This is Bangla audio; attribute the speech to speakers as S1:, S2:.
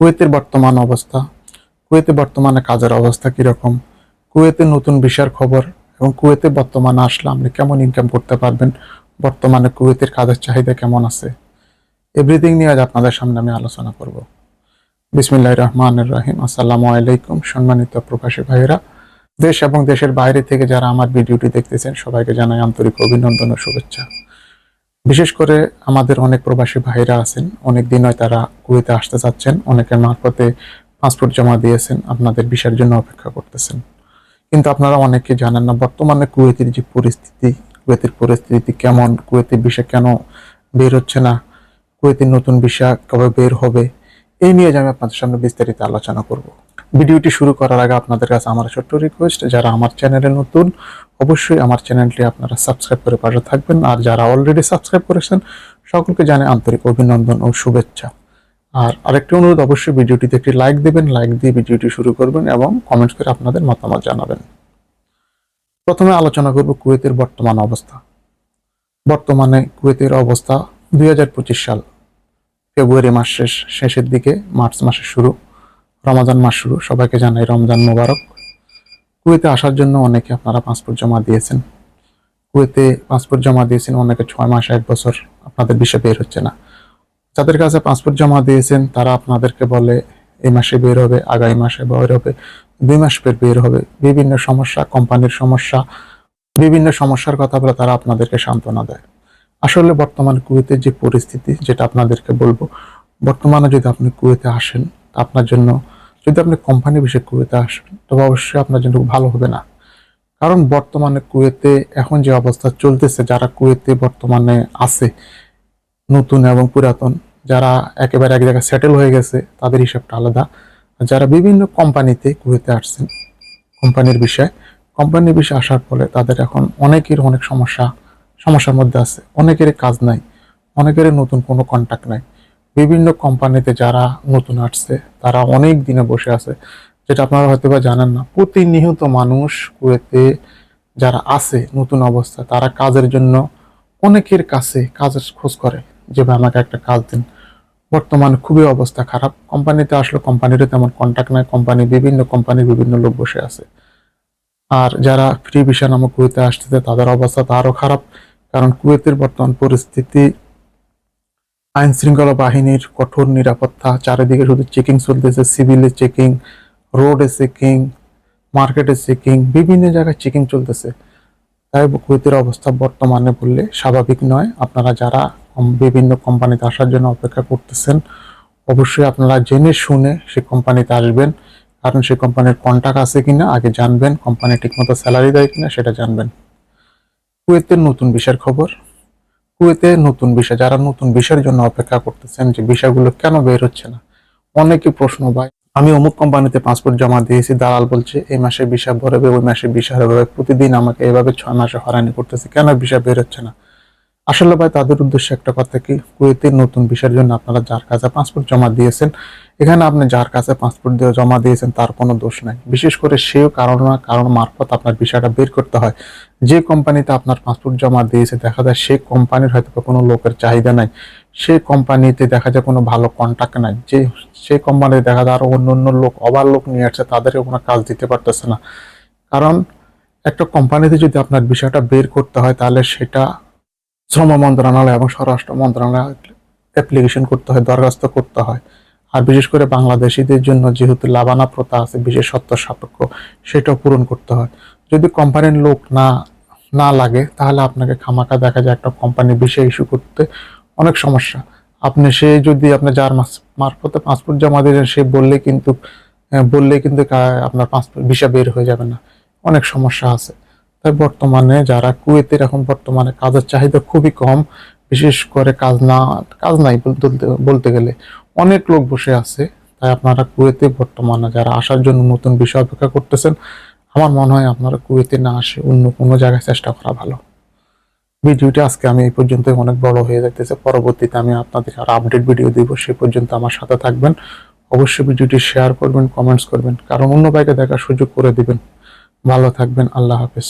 S1: কুয়েতের বর্তমান অবস্থা, কুয়েতে বর্তমানে কাজের অবস্থা কীরকম, কুয়েতে নতুন বিষয়ের খবর এবং কুয়েতে বর্তমানে আসলে আপনি কেমন ইনকাম করতে পারবেন, বর্তমানে কুয়েতের কাজের চাহিদা কেমন আছে এভরিথিং নিয়ে আজ আপনাদের সামনে আমি আলোচনা করব। বিসমিল্লাহ রহমান রাহিম। আসসালামু আলাইকুম সম্মানিত প্রবাসী ভাইয়েরা। দেশ এবং দেশের বাইরে থেকে যারা আমার ভিডিওটি দেখতেছেন, সবাইকে জানাই আন্তরিক অভিনন্দন ও শুভেচ্ছা। বিশেষ করে আমাদের অনেক প্রবাসী ভাইরা আছেন, অনেক দিন হয় তারা কুয়েতে আসতে চাচ্ছেন অনেকের মারফতে পাসপোর্ট জমা দিয়েছেন, আপনাদের ভিসার জন্য অপেক্ষা করতেছেন। কিন্তু আপনারা অনেকে জানেন না, বর্তমানে কুয়েতের যে পরিস্থিতি, কুয়েতের পরিস্থিতি কেমন, কুয়েতের ভিসা কেন বের হচ্ছে না, কুয়েতের নতুন ভিসা কবে বের হবে, এই নিয়ে আমি আপনাদের সামনে বিস্তারিত আলোচনা করব। ভিডিওটি শুরু করার আগে আপনাদের কাছে আমার ছোট্ট রিকোয়েস্ট যারা আমার চ্যানেলে নতুন, অবশ্যই আমার চ্যানেলটি আপনারা সাবস্ক্রাইব করে পাশে থাকবেন। আর যারা অলরেডি সাবস্ক্রাইব করেছেন, সকলকে জানে আন্তরিক অভিনন্দন ও শুভেচ্ছা। আর আরেকটি অনুরোধ, অবশ্যই ভিডিওটিতে একটি লাইক দেবেন লাইক দিয়ে ভিডিওটি শুরু করবেন এবং কমেন্টস করে আপনাদের মতামত জানাবেন। প্রথমে আলোচনা করব কুয়েতের বর্তমান অবস্থা। বর্তমানে কুয়েতের অবস্থা দুই হাজার পঁচিশ সাল, ফেব্রুয়ারি মাস শেষ, শেষের দিকে, মার্চ মাসের শুরু। রমাজান মাস শুরু। সবাইকে জানাই রমজান মোবারক। কুয়েতে আসার জন্য অনেকে আপনারা পাসপোর্ট জমা দিয়েছেন। কুয়েতে পাসপোর্ট জমা দিয়েছেন অনেকে ছয় মাস, এক বছর। আপনাদের বিষয় বের হচ্ছে না। যাদের কাছে পাসপোর্ট জমা দিয়েছেন, তারা আপনাদেরকে বলে এই মাসে বের হবে, আগামী মাসে বের হবে, দুই মাস পর বের হবে। বিভিন্ন সমস্যা, কোম্পানির সমস্যা, বিভিন্ন সমস্যার কথা বলে তারা আপনাদেরকে সান্ত্বনা দেয়। আসলে বর্তমান কুয়েতের যে পরিস্থিতি, যেটা আপনাদেরকে বলব, বর্তমানে যদি আপনি কুয়েতে আসেন, আপনার জন্য যদি আপনি কোম্পানি বিষয়ে কুয়েতে আসেন, তবে অবশ্যই আপনার জন্য ভালো হবে না। কারণ বর্তমানে কুয়েতে এখন যে অবস্থা চলতেছে, যারা কুয়েতে বর্তমানে আছে, নতুন এবং পুরাতন, যারা একেবারে এক জায়গায় সেটেল হয়ে গেছে, তাদের হিসাবটা আলাদা। যারা বিভিন্ন কোম্পানিতে কুয়েতে আসছেন কোম্পানির বিষয়ে কোম্পানির বিষয়ে আসার ফলে তাদের এখন অনেকের অনেক সমস্যা, সমস্যার মধ্যে আছে। অনেকেরই কাজ নাই অনেকেরই নতুন কোনো কন্ট্যাক্ট নাই। বিভিন্ন কোম্পানিতে যারা নতুন আসছে, তারা অনেক দিনে বসে আছে, যেটা আপনারা হয়তো বা জানেন না। প্রতিনিয়ত মানুষ কুয়েতে যারা আছে নতুন অবস্থা তারা কাজের জন্য অনেকের কাছে কাজের খোঁজ করে, যে, ভাই, আমাকে একটা কাজ দিন। বর্তমানে খুবই অবস্থা খারাপ। কোম্পানিতে আসলে কোম্পানিরও তেমন কন্ট্যাক্ট নাই। কোম্পানি বিভিন্ন কোম্পানির বিভিন্ন লোক বসে আছে। আর যারা ফ্রি ভিসা নামক কুয়েতে আসতেছে, তাদের অবস্থা তো আরও খারাপ। কারণ কুয়েতের বর্তমান পরিস্থিতি আইন শৃঙ্খলা বাহিনীর কঠোর নিরাপত্তা, চারিদিকে শুধু চেকিং চলতেছে, সিভিলে চেকিং, রোডে চেকিং, মার্কেটে চেকিং, বিভিন্ন জায়গায় চেকিং চলতেছে। তাই কুয়েতের অবস্থা বর্তমানে বললে স্বাভাবিক নয়। আপনারা যারা বিভিন্ন কোম্পানিতে আসার জন্য অপেক্ষা করতেছেন, অবশ্যই আপনারা জেনে শুনে সেই কোম্পানিতে আসবেন। কারণ সেই কোম্পানির কন্ট্যাক্ট আছে কিনা, আগে জানবেন কোম্পানি ঠিকমতো স্যালারি দেয় কিনা, সেটা জানবেন। কুয়েতের নতুন বিষয়ের খবর। কুয়েতে নতুন বিষয়, যারা নতুন বিষয়ের জন্য অপেক্ষা করতেছেন যে বিষয়গুলো কেন বের হচ্ছে না? অনেকে প্রশ্ন পায়। আমি অমুক কোম্পানিতে পাসপোর্ট জমা দিয়েছি, দালাল বলছে, এই মাসে বিষয় ভরবে, ওই মাসে বিষয় হবে, প্রতিদিন আমাকে এভাবে ছয় মাসে হয়রানি করতেছে, কেন বিষয় বের হচ্ছে না? আসলে ভাই, তাদের উদ্দেশ্যে একটা কথা কি? কুয়েতে নতুন বিষয়ের জন্য আপনারা যার কাছে পাসপোর্ট জমা দিয়েছেন এখানে আপনি যার কাছে পাসপোর্ট দিয়ে জমা দিয়েছেন, তার কোনো দোষ নাই। বিশেষ করে সেও কারণ না কারণ মারফত আপনার বিষয়টা বের করতে হয়। যে কোম্পানিতে আপনার পাসপোর্ট জমা দিয়েছে, দেখা যায় সেই কোম্পানির হয়তো কোনো লোকের চাহিদা নাই। সেই কোম্পানিতে দেখা যায় কোনো ভালো কন্ট্যাক্ট নাই। যে সেই কোম্পানিতে দেখা যায় আরও অন্য অন্য লোক অবার লোক নিয়ে আসছে তাদেরকে কোনো কাজ দিতে পারতেছে না। কারণ একটা কোম্পানিতে যদি আপনার বিষয়টা বের করতে হয়, তাহলে সেটা শ্রম মন্ত্রণালয় এবং স্বরাষ্ট্র মন্ত্রণালয় অ্যাপ্লিকেশন করতে হয়, দরখাস্ত করতে হয়। আর বিশেষ করে বাংলাদেশিদের জন্য যেহেতু লাভানা প্রথা আছে, বিশেষ সত্য সাপেক্ষ, সেটাও পূরণ করতে হয়। যদি কোম্পানির লোক না না লাগে, তাহলে আপনাকে খামাকা দেখা যায় একটা কোম্পানির বিষয় ইস্যু করতে অনেক সমস্যা। আপনি সে যদি আপনি যার মাস- মারফতে পাসপোর্ট জমা দিলেন, সে বললে কিন্তু বললে কিন্তু আপনার পাসপোর্ট ভিসা বের হয়ে যাবে না। অনেক সমস্যা আছে। তাই বর্তমানে যারা কুয়েতের এখন বর্তমানে কাজের চাহিদা খুবই কম, বিশেষ করে কাজ না, কাজ নাই বলতে গেলে। অনেক লোক বসে আছে, তাই আপনারা কুয়েতে বর্তমানে যারা আসার জন্য নতুন বিষয় অপেক্ষা করতেছেন, আমার মনে হয় আপনারা কুয়েতে না আসে অন্য কোনো জায়গায় চেষ্টা করা ভালো। ভিডিওটি আজকে আমি এই পর্যন্ত অনেক বড় হয়ে যাইতেছে। পরবর্তীতে আমি আপনাদের আর আপডেট ভিডিও দিব, সে পর্যন্ত আমার সাথে থাকবেন। অবশ্যই ভিডিওটি শেয়ার করবেন কমেন্টস করবেন, কারণ অন্য বাইকে দেখার সুযোগ করে দিবেন। ভালো থাকবেন, আল্লাহ হাফেজ।